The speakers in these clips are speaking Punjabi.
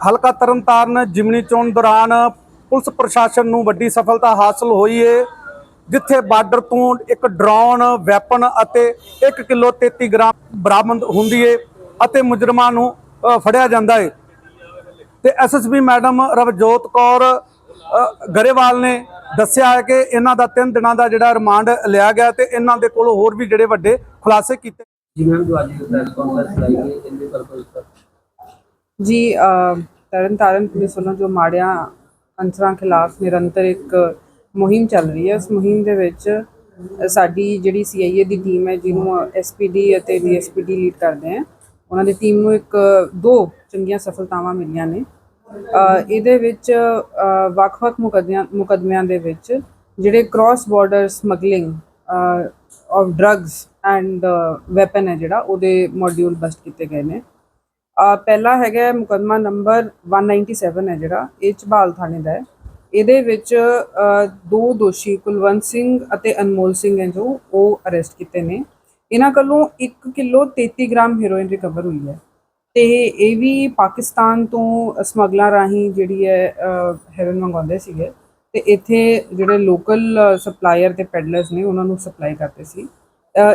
ਹਲਕਾ ਤਰਨਤਾਰਨ ਜਿਮਨੀ ਚੋਣ ਦੌਰਾਨ ਪੁਲਿਸ ਪ੍ਰਸ਼ਾਸਨ ਨੂੰ ਵੱਡੀ ਸਫਲਤਾ ਹਾਸਲ ਹੋਈ ਏ, ਜਿੱਥੇ ਬਾਰਡਰ ਤੋਂ ਇੱਕ ਡਰੋਨ, ਵੈਪਨ ਅਤੇ 1 ਕਿਲੋ 33 ਗ੍ਰਾਮ ਬਰਾਮਦ ਹੁੰਦੀ ਏ ਅਤੇ ਮੁਜਰਮਾਂ ਨੂੰ ਫੜਿਆ ਜਾਂਦਾ ਏ। ਤੇ ਐਸਐਸਪੀ ਮੈਡਮ ਰਵਜੋਤ ਕੌਰ ਗਰੇਵਾਲ ਨੇ ਦੱਸਿਆ ਹੈ ਕਿ ਇਹਨਾਂ ਦਾ 3 ਦਿਨਾਂ ਦਾ ਜਿਹੜਾ ਰਿਮਾਂਡ ਲਿਆ ਗਿਆ ਤੇ ਇਹਨਾਂ ਦੇ ਕੋਲ ਹੋਰ ਵੀ ਜਿਹੜੇ ਵੱਡੇ ਖੁਲਾਸੇ ਕੀਤੇ ਜੀ ਅੱਜ ਪ੍ਰੈਸ ਕਾਨਫਰੰਸ ਲਾਈ ਗਈ ਇਹਦੇ ਪਰਪਸ ਜੀ ਅ, ਤਰਨ ਤਾਰਨ ਪੁਲਿਸ ਵੱਲੋਂ ਜੋ ਮਾੜਿਆਂ ਅੰਸਰਾਂ ਖਿਲਾਫ ਨਿਰੰਤਰ ਇੱਕ ਮੁਹਿੰਮ ਚੱਲ ਰਹੀ ਹੈ ਇਸ ਮੁਹਿੰਮ ਦੇ ਵਿੱਚ ਸਾਡੀ ਜਿਹੜੀ ਸੀਆਈਏ ਦੀ ਟੀਮ ਹੈ ਜਿਹਨੂੰ ਐਸਪੀਡੀ ਅਤੇ ਡੀਐਸਪੀਡੀ ਲੀਡ ਕਰਦੇ ਆ ਉਹਨਾਂ ਦੀ ਟੀਮ ਨੂੰ ਇੱਕ ਦੋ ਚੰਗੀਆਂ ਸਫਲਤਾਵਾਂ ਮਿਲੀਆਂ ਨੇ। ਇਹਦੇ ਵਿੱਚ ਵੱਖ-ਵੱਖ ਮੁਕੱਦਮਿਆਂ ਮੁਕੱਦਮਿਆਂ ਦੇ ਵਿੱਚ ਜਿਹੜੇ cross border smuggling of drugs and weapon ਹੈ ਜਿਹੜਾ ਉਹਦੇ ਮੋਡਿਊਲ ਬਸਟ ਕੀਤੇ ਗਏ ਨੇ। ਪਹਿਲਾ ਹੈਗਾ ਹੈ ਮੁਕੱਦਮਾ ਨੰਬਰ 197 ਹੈ ਜਿਹੜਾ, ਇਹ ਝਬਾਲ ਥਾਣੇ ਦਾ ਹੈ। ਇਹਦੇ ਵਿੱਚ ਦੋ ਦੋਸ਼ੀ ਕੁਲਵੰਤ ਸਿੰਘ ਅਤੇ ਅਨਮੋਲ ਸਿੰਘ ਹੈ ਜੋ, ਉਹ ਅਰੈਸਟ ਕੀਤੇ ਨੇ। ਇਹਨਾਂ ਕੋਲੋਂ 1 ਕਿਲੋ 33 ਗ੍ਰਾਮ ਹੈਰੋਇਨ ਰਿਕਵਰ ਹੋਈ ਹੈ। ਤੇ ਇਹ ਵੀ ਪਾਕਿਸਤਾਨ ਤੋਂ ਸਮਗਲਰ ਰਾਹੀਂ ਜਿਹੜੀ ਹੈ ਹੈਰੋਇਨ ਮੰਗਵਾਉਂਦੇ ਸੀਗੇ। ਤੇ ਇੱਥੇ ਜਿਹੜੇ ਲੋਕਲ ਸਪਲਾਇਰ ਤੇ ਪੈਡਲਰਸ ਨੇ, ਉਹਨਾਂ ਨੂੰ ਸਪਲਾਈ ਕਰਦੇ ਸੀ।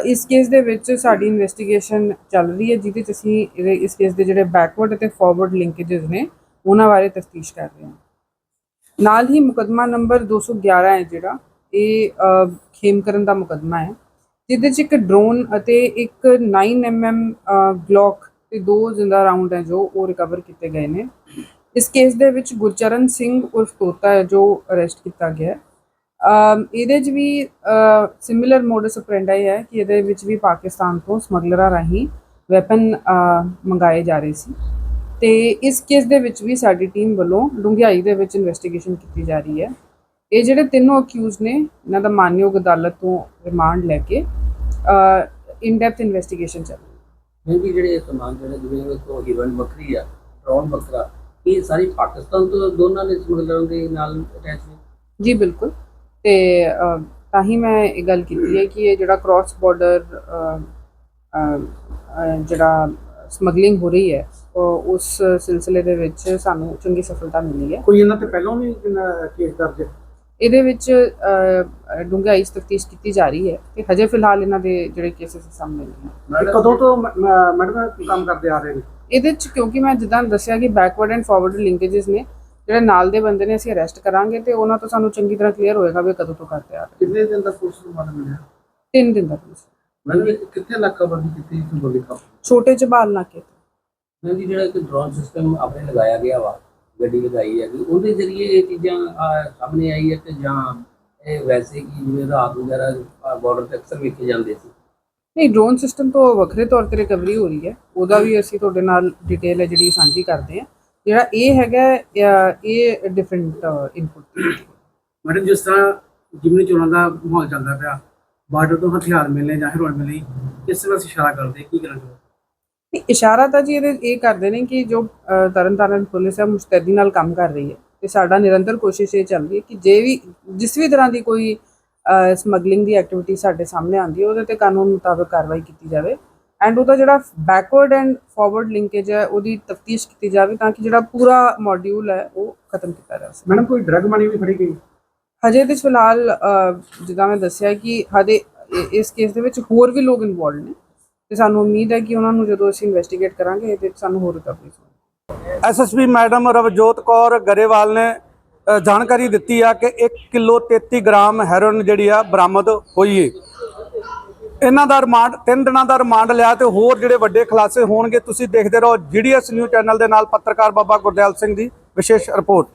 ਇਸ ਕੇਸ ਦੇ ਵਿੱਚ ਸਾਡੀ ਇਨਵੈਸਟੀਗੇਸ਼ਨ ਚੱਲ ਰਹੀ ਹੈ ਜਿਹਦੇ ਚ ਅਸੀਂ ਇਹਦੇ- ਇਸ ਕੇਸ ਦੇ ਜਿਹੜੇ ਬੈਕਵਰਡ ਅਤੇ ਫਾਰਵਰਡ ਲਿੰਕੇजेस ਨੇ ਉਹਨਾਂ ਬਾਰੇ ਤਫਤੀਸ਼ ਕਰ ਰਹੇ ਹਾਂ। ਨਾਲ ਹੀ ਮੁਕਦਮਾ ਨੰਬਰ 211 ਹੈ ਜਿਹੜਾ ਇਹ ਅ, ਖੇਮਕਰਨ ਦਾ ਮੁਕਦਮਾ ਹੈ ਜਿਹਦੇ ਚ ਇੱਕ ਡਰੋਨ ਅਤੇ ਇੱਕ 9mm ਗਲੌਕ ਤੇ ਦੋ ਜ਼ਿੰਦਾ ਰਾਉਂਡ ਹੈ ਜੋ ਉਹ ਰਿਕਵਰ ਕੀਤੇ ਗਏ ਨੇ। ਇਸ ਕੇਸ ਦੇ ਵਿੱਚ ਗੁਰਚਰਨ ਸਿੰਘ ਉਰਫ ਤੋਤਾ ਹੈ ਜੋ ਅਰੈਸਟ ਕੀਤਾ ਗਿਆ ਹੈ। ਇਹਦੇ 'ਚ ਵੀ ਸਿਮਿਲਰ ਮੋਡਸ ਆਪਰੈਂਡਾਈ ਹੈ ਕਿ ਇਹਦੇ ਵਿੱਚ ਵੀ ਪਾਕਿਸਤਾਨ ਤੋਂ ਸਮਗਲਰਾਂ ਰਾਹੀਂ ਵੈਪਨ ਮੰਗਾਏ ਜਾ ਰਹੇ ਸੀ। ਤੇ ਇਸ ਕੇਸ ਦੇ ਵਿੱਚ ਵੀ ਸਾਡੀ ਟੀਮ ਵੱਲੋਂ ਡੂੰਘਾਈ ਦੇ ਵਿੱਚ ਇਨਵੈਸਟੀਗੇਸ਼ਨ ਕੀਤੀ ਜਾ ਰਹੀ ਹੈ। ਇਹ ਜਿਹੜੇ ਤਿੰਨੋਂ ਅਕਿਊਜ਼ ਨੇ ਇਹਨਾਂ ਦਾ ਮਾਨਯੋਗ ਅਦਾਲਤ ਤੋਂ ਰਿਮਾਂਡ ਲੈ ਕੇ ਇਨ ਡੈਪਥ ਇਨਵੈਸਟੀਗੇਸ਼ਨ ਚੱਲ ਰਹੀ ਹੈ। ਕਿਉਂਕਿ ਜਿਹੜੇ ਸਮਾਨ ਜਿਹੜੇ ਜਿਵੇਂ ਕੋ ਹੀਵਨ ਬੱਕਰੀ ਆ ਡਰੋਨ ਬੱਕਰਾ ਇਹ ਸਾਰੀ ਪਾਕਿਸਤਾਨ ਤੋਂ ਦੋਨਾਂ ਨੇ ਸਮਗਲਰਾਂ ਦੇ ਨਾਲ ਅਟੈਚ ਨੇ? ਜੀ ਬਿਲਕੁਲ। ਤੇ ਤਾਂ ਹੀ ਮੈਂ ਇਹ ਗੱਲ ਕੀਤੀ ਹੈ ਕਿ ਇਹ ਜਿਹੜਾ ਕ੍ਰਾਸ ਬਾਰਡਰ ਜਿਹੜਾ ਸਮਗਲਿੰਗ ਹੋ ਰਹੀ ਹੈ ਉਸ ਸਿਲਸਿਲੇ ਦੇ ਵਿੱਚ ਸਾਨੂੰ ਚੰਗੀ ਸਫਲਤਾ ਮਿਲੀ ਹੈ। ਕੋਈ ਇਹਨਾਂ ਤੇ ਪਹਿਲਾਂ ਵੀ ਕੇਸ ਦਰਜ ਹੈ? ਇਹਦੇ ਵਿੱਚ ਡੂੰਘਾਈ ਤਫਤੀਸ਼ ਕੀਤੀ ਜਾ ਰਹੀ ਹੈ ਤੇ ਹਜੇ ਫਿਲਹਾਲ ਇਹਨਾਂ ਦੇ ਜਿਹੜੇ ਕੇਸਿਸ ਸਾਹਮਣੇ ਹੈ। ਕਦੋਂ ਤੋਂ ਮੈਡਮ ਕੰਮ ਕਰਦੇ ਆ ਰਹੇ ਨੇ? ਇਹਦੇ ਚ ਕਿਉਂਕਿ ਮੈਂ ਜਿੱਦਾਂ ਦੱਸਿਆ ਕਿ ਬੈਕਵਰਡ ਐਂਡ ਫਾਰਵਰਡ ਲਿੰਕੇजेस ਨੇ ਜਿਹੜੇ ਨਾਲ ਦੇ ਬੰਦੇ ਨੇ ਅਸੀਂ ਅਰੈਸਟ ਕਰਾਂਗੇ ਤੇ ਉਹਨਾਂ ਤੋਂ ਸਾਨੂੰ ਚੰਗੀ ਤਰ੍ਹਾਂ ਕਲੀਅਰ ਹੋਏਗਾ ਵੀ ਇਹ ਕਦੋਂ ਤੋਂ ਕਰਦੇ ਆ ਰਹੇ। ਕਿੰਨੇ ਦਿਨ ਦਾ ਪੁਲਿਸ ਨੂੰ ਮਾਨ ਮਿਲਿਆ? ਤਿੰਨ ਦਿਨ ਦਾ ਪੁਲਿਸ। ਮੈਡਮ ਕਿੱਥੇ ਨਾਕਾਬੰਦੀ ਕੀਤੀ ਸੀ ਬੋਲੀ ਕਾ ਛੋਟੇ ਚਬਾਲ ਨਾਕੇ ਤੇ। ਮੈਂ ਵੀ ਜਿਹੜਾ ਇੱਕ ਡਰੋਨ ਸਿਸਟਮ ਆਪਣੇ ਲਗਾਇਆ ਗਿਆ ਵਾ ਗੱਡੀ ਲਗਾਈ ਹੈਗੀ ਉਹਦੇ ਜ਼ਰੀਏ ਇਹ ਚੀਜ਼ਾਂ ਆਹ, ਸਾਹਮਣੇ ਆਈ ਹੈ ਕਿ ਜਾਂ ਇਹ ਵੈਸੇ ਹੀ ਜਿਵੇਂ ਰਾਤ ਵਗੈਰਾ ਬਾਰਡਰ ਤੇ ਅਕਸਰ ਵੇਖੇ ਜਾਂਦੇ ਸੀ। ਨਹੀਂ ਡਰੋਨ ਸਿਸਟਮ ਤੋਂ ਵੱਖਰੇ ਤੌਰ ਤੇ ਰਿਕਵਰੀ ਹੋ ਰਹੀ ਹੈ। ਉਹਦਾ ਵੀ ਅਸੀਂ ਤੁਹਾਡੇ ਨਾਲ ਡਿਟੇਲ ਹੈ ਜਿਹੜੀ ਸਾਂਝੀ ਕਰਦੇ ਹਾਂ। ਜਿਹੜਾ ਇਹ ਹੈਗਾ ਇਹ ਡਿਫਰੈਂਟ ਇਨਪੁਟ ਮੈਡਮ ਜਿਸ ਤਰ੍ਹਾਂ ਜਿਮਨੀ ਚੋਣਾਂ ਦਾ ਮਾਹੌਲ ਚੱਲਦਾ ਪਿਆ ਬਾਰਡਰ ਤੋਂ ਹਥਿਆਰ ਮਿਲਨੇ ਜਾਂ ਹੈਰੋਇਨ ਮਿਲੀ ਕਿਸ ਤਰ੍ਹਾਂ ਇਸ਼ਾਰਾ ਕਰਦੇ ਕੀ ਕਰਾਂਗੇ? ਨਹੀਂ ਇਸ਼ਾਰਾ ਤਾਂ ਜੀ ਇਹਦੇ ਇਹ ਕਰਦੇ ਨੇ ਕਿ ਜੋ ਤਰਨਤਾਰਨ ਪੁਲਿਸ ਹੈ ਮੁਸਤੈਦੀ ਨਾਲ ਕੰਮ ਕਰ ਰਹੀ ਹੈ। ਤੇ ਸਾਡਾ ਨਿਰੰਤਰ ਕੋਸ਼ਿਸ਼ ਇਹ ਚੱਲ ਰਹੀ ਹੈ ਕਿ ਜੇ ਵੀ ਜਿਸ ਵੀ ਤਰ੍ਹਾਂ ਦੀ ਕੋਈ ਸਮਗਲਿੰਗ ਦੀ ਐਕਟੀਵਿਟੀ ਸਾਡੇ ਸਾਹਮਣੇ ਆਉਂਦੀ ਹੈ ਉਹਦੇ ਤੇ ਕਾਨੂੰਨ ਮੁਤਾਬਕ ਕਾਰਵਾਈ ਕੀਤੀ ਜਾਵੇ। ਐਂਡ ਉਹਦਾ ਜਿਹੜਾ ਬੈਕਵਰਡ ਐਂਡ ਫਾਰਵਰਡ ਲਿੰਕੇਜ ਹੈ ਉਹਦੀ ਤਫਤੀਸ਼ ਕੀਤੀ ਜਾਵੇ ਤਾਂ ਕਿ ਜਿਹੜਾ ਪੂਰਾ ਮੋਡਿਊਲ ਹੈ ਉਹ ਖਤਮ ਕੀਤਾ ਜਾ ਸਕੇ। ਮੈਡਮ ਕੋਈ ਡਰਗ ਮਨੀ ਵੀ ਫੜੀ ਗਈ? ਹਜੇ 'ਚ ਫਿਲਹਾਲ ਜਿੱਦਾਂ ਮੈਂ ਦੱਸਿਆ ਕਿ ਇ- ਇਸ ਕੇਸ ਦੇ ਵਿੱਚ ਹੋਰ ਵੀ ਲੋਕ ਇਨਵੋਲਡ ਨੇ। ਤੇ ਸਾਨੂੰ ਉਮੀਦ ਹੈ ਕਿ ਉਹਨਾਂ ਨੂੰ ਜਦੋਂ ਅਸੀਂ ਇਨਵੈਸਟੀਗੇਟ ਕਰਾਂਗੇ ਇਹਦੇ 'ਚ ਸਾਨੂੰ ਹੋਰ ਰਿਕਵਰੀਜ਼ ਹੋਣਗੀਆਂ ਐਸਐਸਪੀ ਮੈਡਮ ਰਵਜੋਤ ਕੌਰ ਗਰੇਵਾਲ ਨੇ ਜਾਣਕਾਰੀ ਦਿੱਤੀ ਆ ਕਿ 1 ਕਿਲੋ 33 ਗ੍ਰਾਮ ਹੈਰੋਇਨ ਜਿਹੜੀ ਆ ਬਰਾਮਦ ਹੋਈ ਏ। ਇਹਨਾਂ ਦਾ ਰਿਮਾਂਡ 3 ਦਿਨਾਂ ਦਾ ਰਿਮਾਂਡ ਲਿਆ ਤੇ ਹੋਰ ਜਿਹੜੇ ਵੱਡੇ ਖੁਲਾਸੇ ਹੋਣਗੇ, ਤੁਸੀਂ ਦੇਖਦੇ ਰਹੋ ਜੀਡੀਐਸ ਨਿਊਜ਼ ਚੈਨਲ ਦੇ ਨਾਲ ਪੱਤਰਕਾਰ ਬਾਬਾ ਗੁਰਦਿਆਲ ਸਿੰਘ ਦੀ ਵਿਸ਼ੇਸ਼ ਰਿਪੋਰਟ।